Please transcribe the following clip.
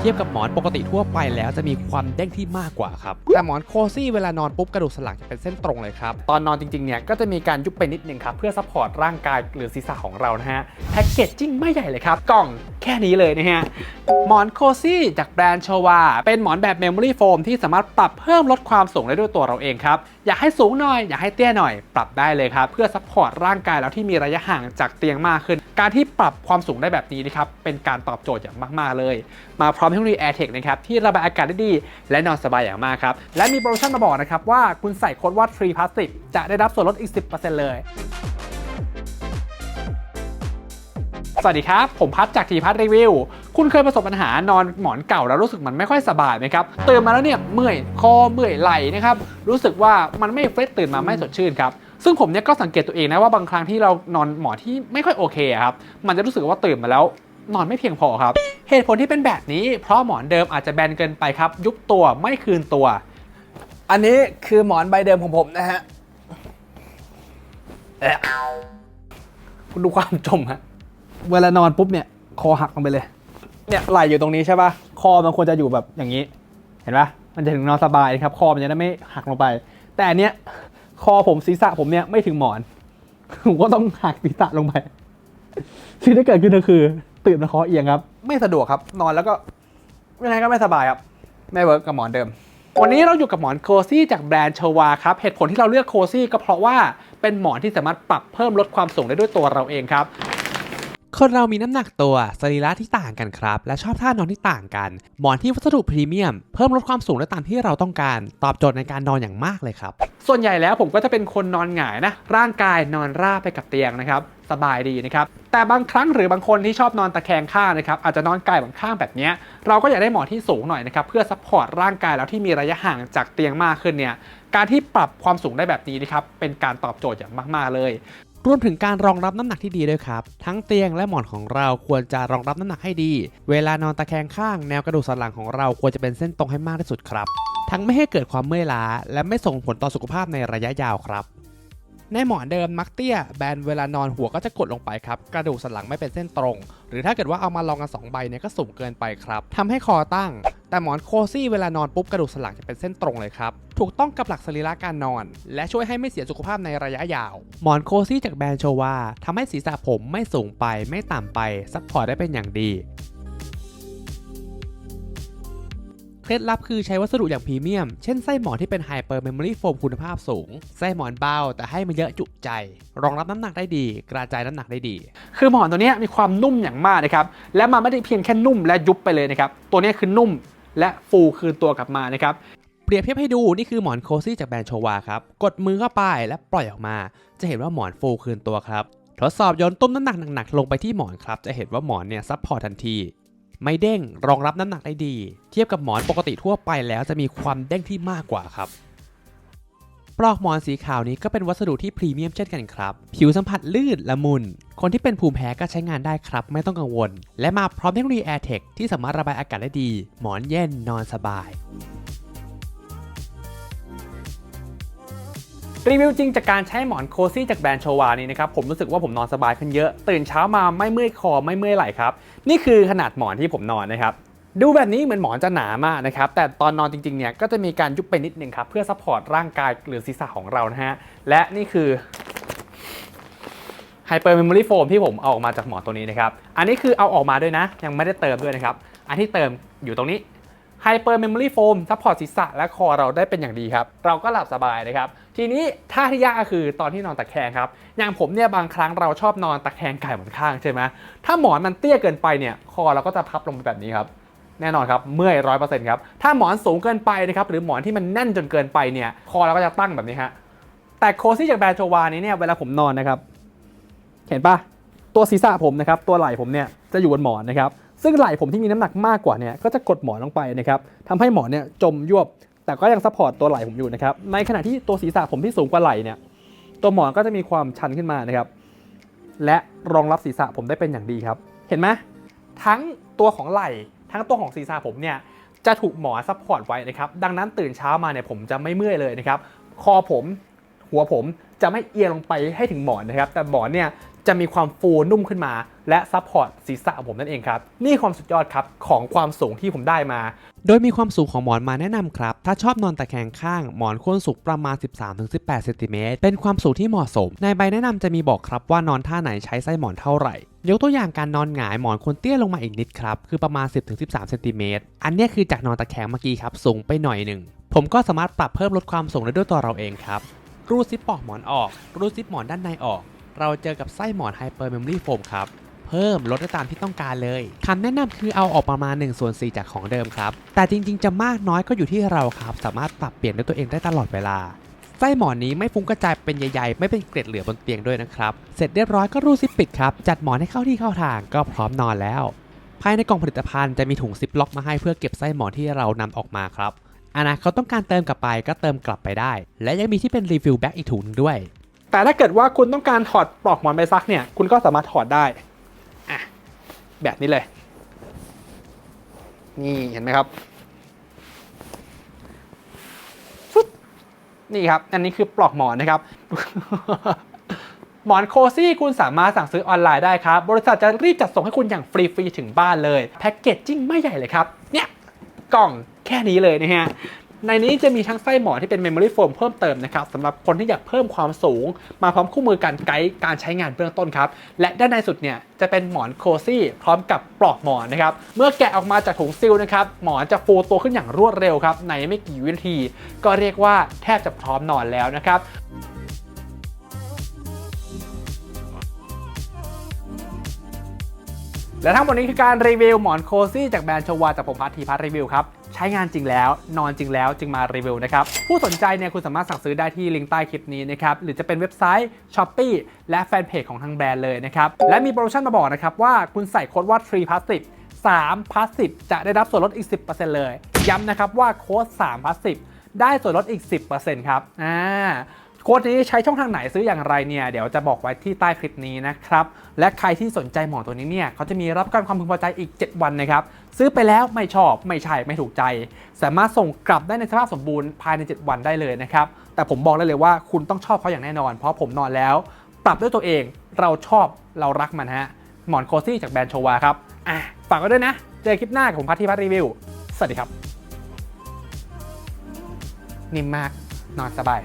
เทียบกับหมอนปกติทั่วไปแล้วจะมีความเด้งที่มากกว่าครับ แต่หมอนโคซี่เวลานอนปุ๊บกระดูกสันหลังจะเป็นเส้นตรงเลยครับ ตอนนอนจริงๆเนี่ยก็จะมีการยุบไปนิดนึงครับเพื่อซัพพอร์ตร่างกายหรือศีรษะของเรานะฮะแพ็กเกจจิ้งไม่ใหญ่เลยครับกล่องแค่นี้เลยนะฮะหมอนโคซี่จากแบรนด์โชวาเป็นหมอนแบบเมมโมรี่โฟมที่สามารถปรับเพิ่มลดความสูงได้ด้วยตัวเราเองครับอยากให้สูงหน่อยอยากให้เตี้ยหน่อย ปรับได้เลยครับเพื่อซัพพอร์ตร่างกายเราที่มีระยะห่างจากเตียงมากขึ้น การที่ปรับความสูงได้แบบนี้นะครับเป็นการตอบโจทย์อย่างมาก ๆเลย มาพร้อมเทคโนโลยี AirTech นะครับที่ระบายอากาศได้ดี และนอนสบายอย่างมากครับ และมีโปรโมชั่นมาบอกนะครับว่าคุณใส่โค้ดว่า Tree Plus 10จะได้รับส่วนลดอีก 10%เลยสวัสดีครับ ผมพัดจากทีพัดรีวิว คุณเคยประสบปัญหานอนหมอนเก่าแล้วรู้สึกมันไม่ค่อยสบายไหมครับตื่นมาแล้วเนี่ยเมื่อยคอเมื่อยไหล่นะครับรู้สึกว่ามันไม่เฟรชตื่นมาไม่สดชื่นครับซึ่งผมเนี่ยก็สังเกตตัวเองนะว่าบางครั้งที่เรานอนหมอนที่ไม่ค่อยโอเคอะครับมันจะรู้สึกว่าตื่นมาแล้ว นอนไม่เพียงพอครับ เหตุผลที่เป็นแบบนี้ เพราะหมอนเดิมอาจจะแบนเกินไปครับ ยุบตัวไม่คืนตัว อันนี้คือหมอนใบเดิมของผมนะฮะคุณดูความจมฮะเวลานอนปุ๊บเนี่ยคอหักลงไปเลย เนี่ยไหล่อยู่ตรงนี้ใช่ปะคอมันควรจะอยู่แบบอย่างนี้ เห็นปะมันจะถึงนอนสบายครับ คอมันจะได้ไม่หักลงไป แต่อันเนี้ยคอผมศีรษะผมเนี่ยไม่ถึงหมอนผมก็ต้องหักศีรษะลงไปสิ่งที่เกิดขึ้นก็คือ ตื่นมาคอเอียงครับ ไม่สะดวกครับ นอนแล้วก็ยังไงก็ไม่สบายครับไม่เวิร์กกับหมอนเดิม วันนี้เราอยู่กับหมอนโคซี่จากแบรนด์ชวาครับ เหตุผลที่เราเลือกโคซี่ก็เพราะว่าเป็นหมอนที่สามารถปรับเพิ่มลดความสูงได้ด้วยตัวเราเองครับ คนเรามีน้ำหนักตัวสรีระที่ต่างกันครับ และชอบท่านอนที่ต่างกัน หมอนที่วัสดุพรีเมียม เพิ่มลดความสูงได้ตามที่เราต้องการ ตอบโจทย์ในการนอนอย่างมากเลยครับ ส่วนใหญ่แล้วผมก็จะเป็นคนนอนหงายนะ ร่างกายนอนราบไปกับเตียงนะครับ สบายดีนะครับ แต่บางครั้งหรือบางคนที่ชอบนอนตะแคงข้างนะครับ อาจจะนอนกายบบข้างแบบนี้เราก็อยากได้หมอนที่สูงหน่อยนะครับ เพื่อซัพพอร์ตร่างกายเราที่มีระยะห่างจากเตียงมากขึ้นเนี่ย การที่ปรับความสูงได้แบบนี้นะครับ เป็นการตอบโจทย์อย่างมาก ๆ เลย รวมถึงการรองรับน้ำหนักที่ดีด้วยครับ ทั้งเตียงและหมอนของเราควรจะรองรับน้ำหนักให้ดี เวลานอนตะแคงข้างแนวกระดูกสันหลังของเราควรจะเป็นเส้นตรงให้มากที่สุดครับ ทั้งไม่ให้เกิดความเมื่อยล้า และไม่ส่งผลต่อสุขภาพในระยะยาวครับ ในหมอนเดิมมักเตี้ยแบนเวลานอนหัวก็จะกดลงไปครับ กระดูกสันหลังไม่เป็นเส้นตรง หรือถ้าเกิดว่าเอามาลองกัน2ใบเนี่ยก็สูงเกินไปครับทำให้คอตั้ง แต่หมอนโคซี่เวลานอนปุ๊บกระดูกสันหลังจะเป็นเส้นตรงเลยครับ ถูกต้องกับหลักสรีระการนอน และช่วยให้ไม่เสียสุขภาพในระยะยาว หมอนโคซี่จากแบรนด์โชวาทำให้ศีรษะผมไม่สูงไปไม่ต่ำไปซัพพอร์ตได้เป็นอย่างดีเคล็ดลับคือใช้วัสดุอย่างพรีเมียม เช่นไส้หมอนที่เป็นไฮเปอร์เมมโมรี่โฟมคุณภาพสูง ไส้หมอนเบาแต่ให้มันเยอะจุใจ รองรับน้ำหนักได้ดี กระจายน้ำหนักได้ดี คือหมอนตัวนี้มีความนุ่มอย่างมากนะครับ และมันไม่ได้เพียงแค่นุ่มและยุบไปเลยนะครับ ตัวนี้คือนุ่ม และฟูคืนตัวกลับมานะครับเปรียบเทียบให้ดูนี่คือหมอนโคซี่จากแบรนด์โชวาครับกดมือเข้าไปและปล่อยออกมา จะเห็นว่าหมอนฟูคืนตัวครับทดสอบโยนต้มน้ำหนักหนักๆลงไปที่หมอนครับ จะเห็นว่าหมอนเนี่ยซับพอร์ตทันที ไม่เด้งรองรับน้ำหนักได้ดี เทียบกับหมอนปกติทั่วไปแล้วจะมีความเด้งที่มากกว่าครับ ปลอกหมอนสีขาวนี้ก็เป็นวัสดุที่พรีเมียมเช่นกันครับ ผิวสัมผัสลื่นละมุน คนที่เป็นภูมิแพ้ก็ใช้งานได้ครับ ไม่ต้องกังวล และมาพร้อมเทคโนโลยี AirTech ที่สามารถระบายอากาศได้ดี หมอนเย็นนอนสบายรีวิวจริงจากการใช้หมอนโคซี่จากแบรนด์โชวานี้นะครับผมรู้สึกว่าผมนอนสบายขึ้นเยอะ ตื่นเช้ามาไม่เมื่อยคอไม่เมื่อยไหล่ครับ นี่คือขนาดหมอนที่ผมนอนนะครับ ดูแบบนี้เหมือนหมอนจะหนามากนะครับ แต่ตอนนอนจริงๆเนี่ยก็จะมีการยุบไปนิดนึงครับ เพื่อซัพพอร์ตร่างกายหรือศีรษะของเรานะฮะ และนี่คือไฮเปอร์เมมโมรี่โฟมที่ผมเอาออกมาจากหมอนตัวนี้นะครับ อันนี้คือเอาออกมาด้วยนะ ยังไม่ได้เติมด้วยนะครับ อันที่เติมอยู่ตรงนี้ไฮเปอร์เมมโมรี่โฟมซัพพอร์ตศีรษะและคอเราได้เป็นอย่างดีครับ เราก็หลับสบายนะครับ ทีนี้ท่าที่ยากก็คือตอนที่นอนตะแคงครับ อย่างผมเนี่ยบางครั้งเราชอบนอนตะแคงไก่เหมือนข้างใช่ไหมถ้าหมอนมันเตี้ยเกินไปเนี่ยคอเราก็จะพับลงไปแบบนี้ครับ แน่นอนครับเมื่อยร้อยเปอร์เซ็นต์ครับถ้าหมอนสูงเกินไปนะครับหรือหมอนที่มันแน่นจนเกินไปเนี่ยคอเราก็จะตั้งแบบนี้ฮะแต่โคซี่จากแบรนด์โชวานี้เนี่ยเวลาผมนอนนะครับเห็นปะตัวศีรษะผมนะครับตัวไหล่ผมเนี่ยจะอยู่บนหมอนนะครับซึ่งไหล่ผมที่มีน้ำหนักมากกว่าเนี่ยก็จะกดหมอนลงไปนะครับทำให้หมอนเนี่ยจมยวบ แต่ก็ยังซัพพอร์ตตัวไหล่ผมอยู่นะครับในขณะที่ตัวศีรษะผมที่สูงกว่าไหล่เนี่ยตัวหมอนก็จะมีความชันขึ้นมานะครับและรองรับศีรษะผมได้เป็นอย่างดีครับ เห็นไหมทั้งตัวของไหล่ ทั้งตัวของศีรษะผมเนี่ยจะถูกหมอนซัพพอร์ตไว้นะครับ ดังนั้นตื่นเช้ามาเนี่ยผมจะไม่เมื่อยเลยนะครับ คอผม หัวผมจะไม่เอียงลงไปให้ถึงหมอนนะครับ แต่หมอนเนี่ยจะมีความฟูนุ่มขึ้นมา และซัพพอร์ตศีรษะผมนั่นเองครับ นี่ความสุดยอดครับของความสูงที่ผมได้มา โดยมีความสูงของหมอนมาแนะนำครับ ถ้าชอบนอนตะแคงข้างหมอนควรสูงประมาณ 13-18เซนติเมตรเป็นความสูงที่เหมาะสม ในใบแนะนำจะมีบอกครับว่านอนท่าไหนใช้ไส้หมอนเท่าไหร่ ยกตัวอย่างการนอนหงายหมอนควรเตี้ยลงมาอีกนิดครับ คือประมาณ 10-13เซนติเมตรอันนี้คือจากนอนตะแคงเมื่อกี้ครับ สูงไปหน่อยหนึ่ง ผมก็สามารถปรับเพิ่มลดความสูงได้ด้วยตัวเราเองครับ รูดซิปปอกหมอนออก รูดซิปหมอนด้านในออก เราเจอกับไส้หมอนไฮเปอร์เมมโมรี่โฟมครับ เพิ่มลดได้ตามที่ต้องการเลยคำแนะนำคือเอาออกประมาณ1ส่วน4จากของเดิมครับ แต่จริงๆ จะมากน้อยก็อยู่ที่เราครับ สามารถปรับเปลี่ยนด้วยตัวเองได้ตลอดเวลา ไส้หมอนนี้ไม่ฟุ้งกระจายเป็นใหญ่ๆ ไม่เป็นเกล็ดเหลือบนเตียงด้วยนะครับ เสร็จเรียบร้อยก็รูดซิปปิดครับ จัดหมอนให้เข้าที่เข้าทางก็พร้อมนอนแล้ว ภายในกล่องผลิตภัณฑ์จะมีถุงซิปล็อกมาให้เพื่อเก็บไส้หมอนที่เรานำออกมาครับอนาคตต้องการเติมกลับไปก็เติมกลับไปได้ และยังมีที่เป็นรีฟิลแบ็กอีกถุงหนึงด้วย แต่ถ้าเกิดว่าคุณต้องการถอดปลอกหมอนไปซักเนี่ย คุณก็สามารถถอดได้อะแบบนี้เลย นี่เห็นไหมครับฟึ๊บ นี่ครับ อันนี้คือปลอกหมอนนะครับ หมอนโคซี่คุณสามารถสั่งซื้อออนไลน์ได้ครับ บริษัทจะรีบจัดส่งให้คุณอย่างฟรีๆถึงบ้านเลย แพ็กเกจจิ้งไม่ใหญ่เลยครับ เนี่ยกล่องแค่นี้เลยนะฮะ ในนี้จะมีทั้งไส้หมอนที่เป็น Memory Foam เพิ่มเติมนะครับสำหรับคนที่อยากเพิ่มความสูง มาพร้อมคู่มือการไกด์การใช้งานเบื้องต้นครับ และด้านในสุดเนี่ยจะเป็นหมอนโคซี่พร้อมกับปลอกหมอนนะครับ เมื่อแกะออกมาจากถุงซิลนะครับหมอนจะฟูตัวขึ้นอย่างรวดเร็วครับในไม่กี่วินาที ก็เรียกว่าแทบจะพร้อมนอนแล้วนะครับและทั้งหมดนี้คือการรีวิวหมอนโคซี่จากแบรนด์ชวาจากผมพัทธีพัทรีวิวครับ ช้งานจริงแล้ว นอนจริงแล้วจึงมารีวิวนะครับ ผู้สนใจเนี่ยคุณสามารถสั่งซื้อได้ที่ลิงก์ใต้คลิปนี้นะครับ หรือจะเป็นเว็บไซต์ s h อ p e e และแฟนเพจของทางแบรนด์เลยนะครับ และมีโปรโมชั่นมาบอกนะครับว่าคุณใส่โค้ดว่า3 plus 10 3 plus 10จะได้รับส่วนลดอีก 10%เลย ย้ำนะครับว่าโค้ด3 plus 10ได้ส่วนลดอีก 10%ครับ อ่า ค้ดนี้ใช้ช่องทางไหนซื้ออย่างไรเนี่ยเดี๋ยวจะบอกไว้ที่ใต้คลิปนี้นะครับ และใครที่สนใจหมอนตัวนี้เนี่ยเขาจะมีรับกันความพึงพอใจอีก 7 วันนะครับ ซื้อไปแล้วไม่ชอบไม่ใช่ไม่ถูกใจ สามารถส่งกลับได้ในสภาพสมบูรณ์ภายใน 7 วันได้เลยนะครับ แต่ผมบอกได้เลยว่าคุณต้องชอบเขาอย่างแน่นอน เพราะผมนอนแล้ว ปรับด้วยตัวเองเราชอบเรารักมันฮะหมอนโคซี่จากแบรนด์โชวาครับอะฝากไว้ด้วยนะ เจอคลิปหน้ากับผมพัทธีพัทรีวิวสวัสดีครับนิ่มมากนอนสบาย